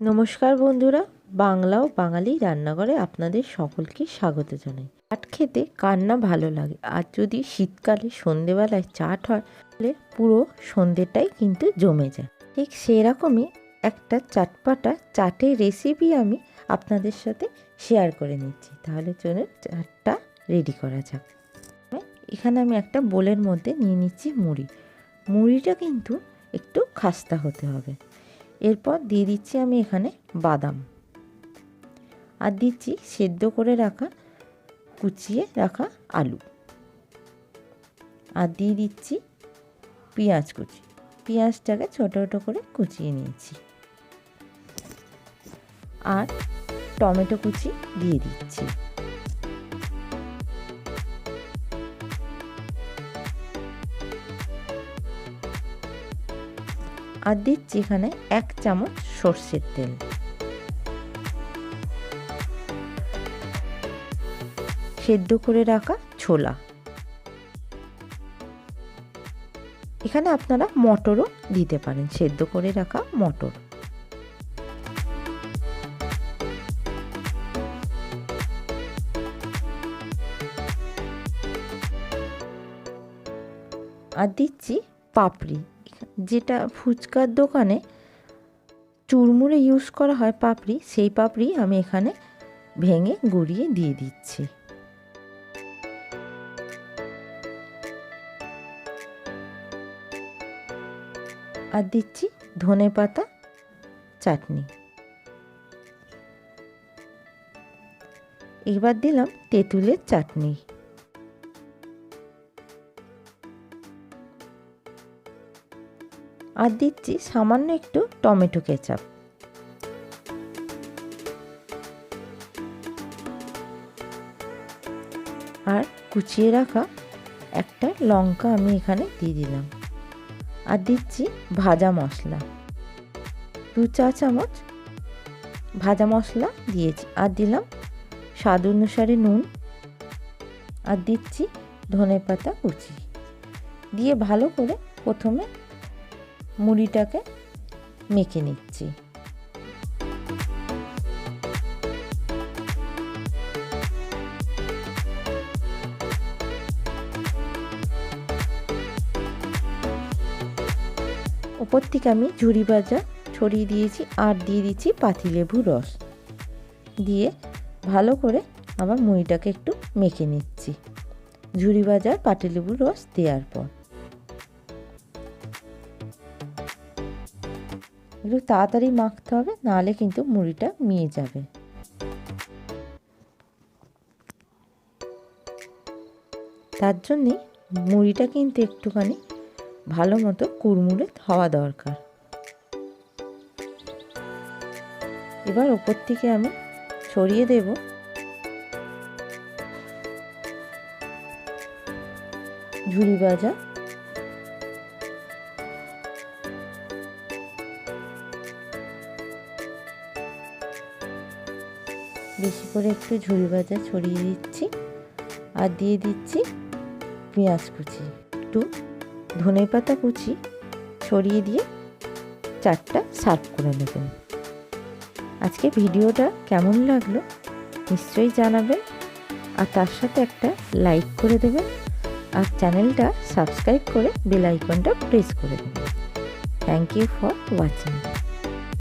নমস্কার বন্ধুরা, বাংলা ও বাঙালি রান্নাঘরে আপনাদের সকলকে স্বাগত জানাই। চাট খেতে কার না ভালো লাগে? আর যদি শীতকালে সন্ধেবেলায় চাট হয়, তাহলে পুরো সন্ধেটাই কিন্তু জমে যায়। ঠিক সেরকমই একটা চাটপাটা, চাটের রেসিপি আমি আপনাদের সাথে শেয়ার করে নিচ্ছি। তাহলে চলুন চাটটা রেডি করা যাক। এখানে আমি একটা বোলের মধ্যে নিয়ে নিচ্ছি মুড়ি। মুড়িটা কিন্তু একটু খাস্তা হতে হবে। এরপর দিয়ে দিচ্ছি আমি এখানে বাদাম। আর দিচ্ছি সেদ্ধ করে রাখা, কুচিয়ে রাখা আলু। আর দিয়ে দিচ্ছি পেঁয়াজ কুচি। পেঁয়াজটাকে ছোটো ছোটো করে কুচিয়ে নিয়েছি। আর টমেটো কুচি দিয়ে দিচ্ছি। আর দিচ্ছি এখানে এক চামচ সর্ষের তেল। সেদ্ধ করে রাখা ছোলা। এখানে আপনারা মটরও দিতে পারেন, সেদ্ধ করে রাখা মটর। আর দিচ্ছি পাপড়ি। যেটা ফুচকার দোকানে চুরমুড়ে ইউজ করা হয় পাপড়ি, সেই পাপড়ি আমি এখানে ভেঙে গুঁড়িয়ে দিয়ে দিচ্ছি। আর দিচ্ছি ধনে পাতা চাটনি। এবার দিলাম তেঁতুলের চাটনি। আর দিচ্ছি সামান্য একটু টমেটো কেচাপ। আর কুচিয়ে রাখা একটা লঙ্কা আমি এখানে দিয়ে দিলাম। আর দিচ্ছি ভাজা মশলা। দু চা চামচ ভাজা মশলা দিয়েছি। আর দিলাম স্বাদ অনুসারে নুন। আর দিচ্ছি ধনে পাতা কুচি। দিয়ে ভালো করে প্রথমে মুড়িটাকে মেখে নিচ্ছি। ওপর থেকে আমি ঝুড়ি ভাজা ছড়িয়ে দিয়েছি আর দিয়ে দিচ্ছি পাতিলেবু রস। দিয়ে ভালো করে আবার মুড়িটাকে একটু মেখে নিচ্ছি। ঝুড়ি ভাজার পাতিলেবুর রস দেওয়ার পর। একটু তাড়াতাড়ি মাখতে হবে, নাহলে কিন্তু মুড়িটা মিয়ে যাবে। তার জন্যে মুড়িটা কিন্তু একটুখানি ভালো মতো কুড়মুড়ে হওয়া দরকার। এবার ওপর থেকে আমি ছড়িয়ে দেব। ঝুড়ি ভাজা বেশি করে একটু ঝুড়ি ভাজা ছড়িয়ে দিচ্ছি আর দিয়ে দিচ্ছি পেঁয়াজ কুচি। একটু ধনে পাতা কুচি ছড়িয়ে দিয়ে চারটা সার্ভ করে নেবেন। আজকে ভিডিওটা কেমন লাগল নিশ্চয়ই জানাবেন আর তার সাথে একটা লাইক করে দেবেন আর চ্যানেলটা সাবস্ক্রাইব করে বেল আইকনটা প্রেস করে দেবেন। Thank you for watching